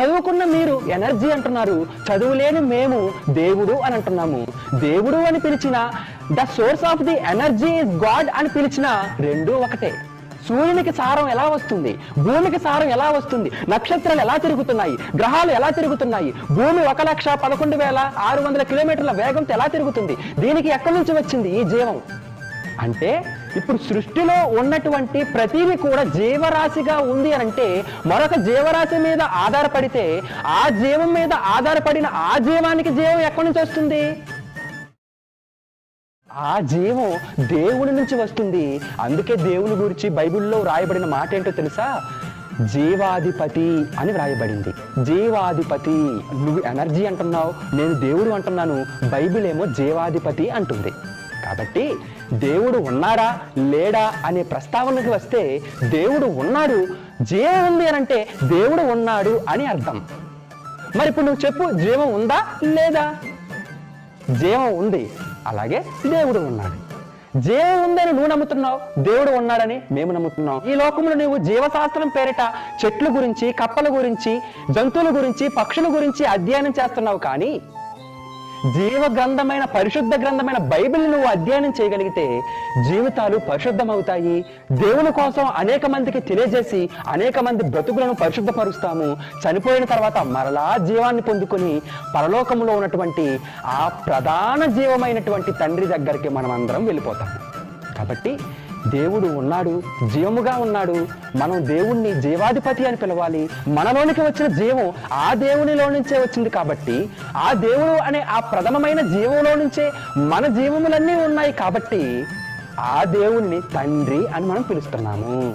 చదువుకున్న మీరు ఎనర్జీ అంటున్నారు. చదువులేని మేము దేవుడు అని అంటున్నాము. దేవుడు అని పిలిచిన the source of the energy is God అని పిలిచిన రెండు ఒకటే. సూర్యునికి సారం ఎలా వస్తుంది? భూమికి సారం ఎలా వస్తుంది? నక్షత్రాలు ఎలా తిరుగుతున్నాయి? గ్రహాలు ఎలా తిరుగుతున్నాయి? భూమి ఒక లక్ష పదకొండు వేల ఆరు వందల కిలోమీటర్ల వేగంతో ఎలా తిరుగుతుంది? దీనికి ఎక్కడి నుంచి వచ్చింది ఈ జీవం? అంటే ఇప్పుడు సృష్టిలో ఉన్నటువంటి ప్రతిది కూడా జీవరాశిగా ఉంది అని అంటే మరొక జీవరాశి మీద ఆధారపడితే ఆ జీవం మీద ఆధారపడిన ఆ జీవానికి జీవం ఎక్కడి నుంచి వస్తుంది? ఆ జీవం దేవుని నుంచి వస్తుంది. అందుకే దేవుని గురించి బైబిల్లో రాయబడిన మాట ఏంటో తెలుసా? జీవాధిపతి అని వ్రాయబడింది. జీవాధిపతి. నువ్వు ఎనర్జీ అంటున్నావు నేను దేవుడు అంటున్నాను బైబిల్ ఏమో జీవాధిపతి అంటుంది. కాబట్టి దేవుడు ఉన్నాడా లేడా అనే ప్రస్తావనకి వస్తే దేవుడు ఉన్నాడు. జీవం ఉంది అని అంటే దేవుడు ఉన్నాడు అని అర్థం. మరి ఇప్పుడు నువ్వు చెప్పు జీవం ఉందా లేదా? జీవం ఉంది. అలాగే దేవుడు ఉన్నాడు. జీవం ఉందని నువ్వు నమ్ముతున్నావు దేవుడు ఉన్నాడని మేము నమ్ముతున్నాం. ఈ లోకంలో నువ్వు జీవశాస్త్రం పేరిట చెట్ల గురించి కప్పల గురించి జంతువుల గురించి పక్షుల గురించి అధ్యయనం చేస్తున్నావు కానీ జీవగ్రంథమైన పరిశుద్ధ గ్రంథమైన బైబిల్ నువ్వు అధ్యయనం చేయగలిగితే జీవితాలు పరిశుద్ధమవుతాయి. దేవుని కోసం అనేక మందికి తెలియజేసి అనేక మంది బ్రతుకులను పరిశుద్ధపరుస్తాము. చనిపోయిన తర్వాత మరలా జీవాన్ని పొందుకొని పరలోకంలో ఉన్నటువంటి ఆ ప్రధాన జీవమైనటువంటి తండ్రి దగ్గరికి మనం అందరం వెళ్ళిపోతాం. కాబట్టి దేవుడు ఉన్నాడు జీవముగా ఉన్నాడు. మనం దేవుణ్ణి జీవాధిపతి అని పిలవాలి. మనలోనికి వచ్చిన జీవం ఆ దేవునిలో నుంచే వచ్చింది కాబట్టి ఆ దేవుడు అనే ఆ ప్రథమమైన జీవంలో నుంచే మన జీవములన్నీ ఉన్నాయి కాబట్టి ఆ దేవుణ్ణి తండ్రి అని మనం పిలుస్తున్నాము.